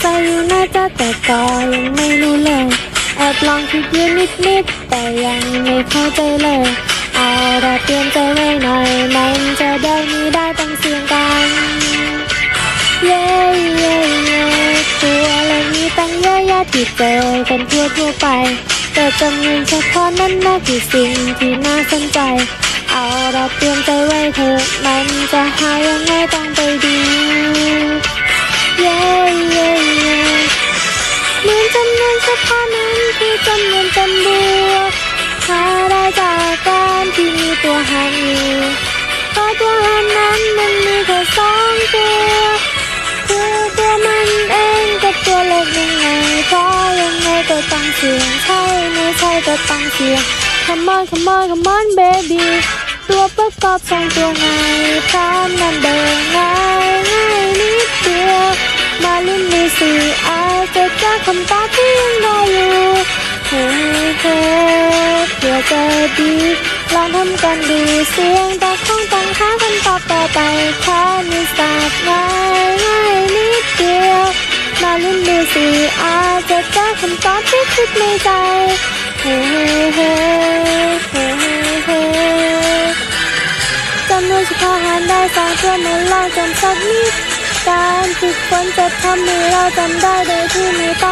ใจอยู่นะจ๊ะแต่ก็ยังไม่รู้เลยแอบลองคิดอยู่นิดนิดแต่ยังไม่เข้าใจเลยเอาละเตรียมใจไว้หน่อยมันจะได้มีได้ต้องเสี่ยงกันเย้เย้เย้ตัวอะไรมีตั้งเยอะแยะที่เจอกันทั่วทั่วไป แต่จำนวนเฉพาะนั้นนะคือสิ่งที่น่าสนใจ เอาละเตรียมใจไว้เถอะมันจะหายังไงต้องไปดู ฉพาะนั้นคือจำนวนจำบวกหาได้จากการที่มีตัวหารอยู่เพราะตัวหารนั้นมันมีแค่สองตัวคือตัวมันเองกับตัวเล็กยังไงเพราะยังไงก็ต้องเสียงใช่ไม่ใช่ก็ต้องเสียง Come on come on come on baby ตัวประกอบสองตัวไงพร้อมนั้นเดินง่ายง่ายนิดเดียวมาลุ้นดูสิอาจจะเจอ คำตอบที่ยังรออยู่เฮ้เฮ้เพื่อจะดีลองทำกันดูเสียงแต่คงต้องหาคำตอบต่อไปแค่มีศาสตร์ง่ายง่ายนิดเดียว มาลุ้นดูสิอาจจะเจอคำตอบที่คิดในใจเฮ้เฮ้เฮ้เฮ้จำนวนเฉพาะหารได้สองตัวมาลองจำสักนิดการฝึกฝนจะทำให้เราจำได้โดยที่ไม่ต้อง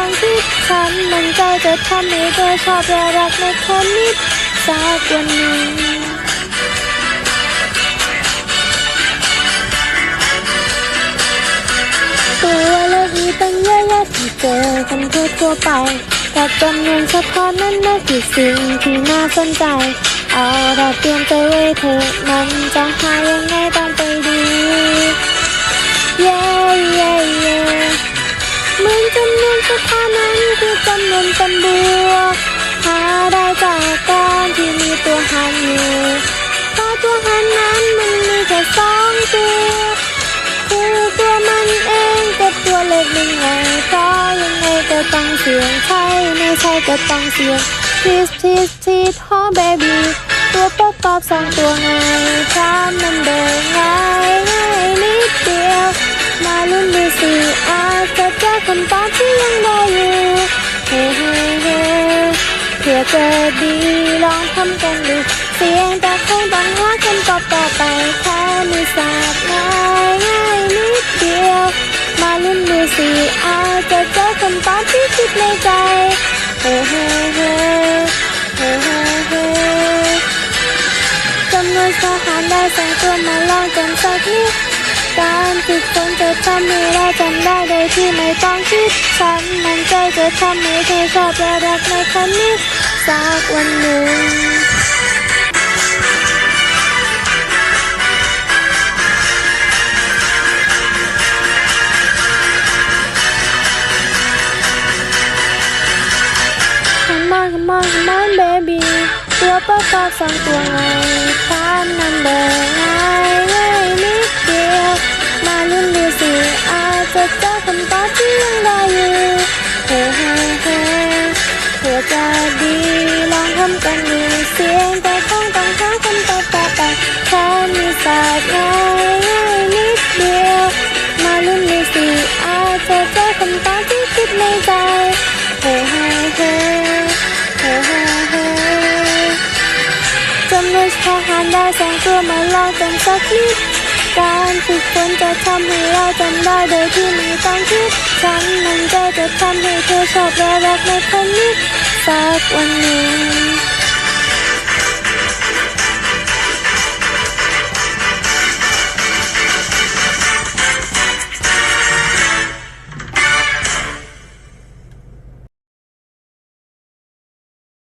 ฉันมันใจจะทำให้เธอชอบและรักในคนนิดสักวันหนึ่งตัวเล็กมีตั้งเยอะแยะที่เจอกันทั่วทั่วไป แต่จำนวนเฉพาะนั้นนะคือสิ่งที่น่าสนใจ เอาเราเตรียมใจไว้เถอะมันจะหายังไงต้องไปดูเย้เย้เย้เหมือนจำนวนเฉพาะนั้น คือจำนวนจำบวก หาได้จากการที่มีตัวหารอยู่เพราะตัวหารนั้นมันมีแค่สองตัว คือตัวมันเองกับตัวเล็กยังไงเพราะยังไงก็ต้องเสียงใช่ไม่ใช่ก็ต้องเสียง Tease tease tease ฮอ baby ตัวประกอบสองตัวไงพร้อมมันเดินง่ายง่ายนิดเดียว มาลุ้นดูสิอาจจะเจอคำตอบที่ยังรออ เพื่อจะดีลองทำกันดูเสียงแต่คงต้องหาคำตอบต่อไปแค่มีศาสตร์ง่ายง่ายนิดเดียว มาลุ้นดูสิอาจจะเจอคำตอบที่คิดในใจเฮ้เฮ้เฮ้เฮ้เฮ้เฮ้จำนวนสหารได้สองตัวมาลองกันสักนิด การฝึกฝนจะทำให้เราจำได้โดยที่ไม่ต้องคิดฉันมันใจจะทำให้เธอชอบและรักในคนนี้สักวันหนึ่ง Come on come on come on baby ตัวประกอบสองตัวไงความนั้นเดินง่ายง่ายนิดเดียว จะเจอคำตอบที่ยังรออยู่เฮ้เฮ้เฮ้เพื่อจะดีลองทำกันดูเสียงแต่คงต้องหาคำตอบต่อไปแค่มีศาสตร์ง่ายนิดเดียว มาลุ้นดูสิอาจจะเจอคำตอบที่คิดในใจเฮ้เฮ้เฮ้เฮ้เฮ้เฮ้จำนวนทหารได้สองตัวมาลองกันสักนิด การฝึกฝนจะทำให้เราจำได้โดยที่ไม่ต้องคิดฉันมันใจจะทำให้เธอชอบและรักในคนนี้สักวันหนึ่ง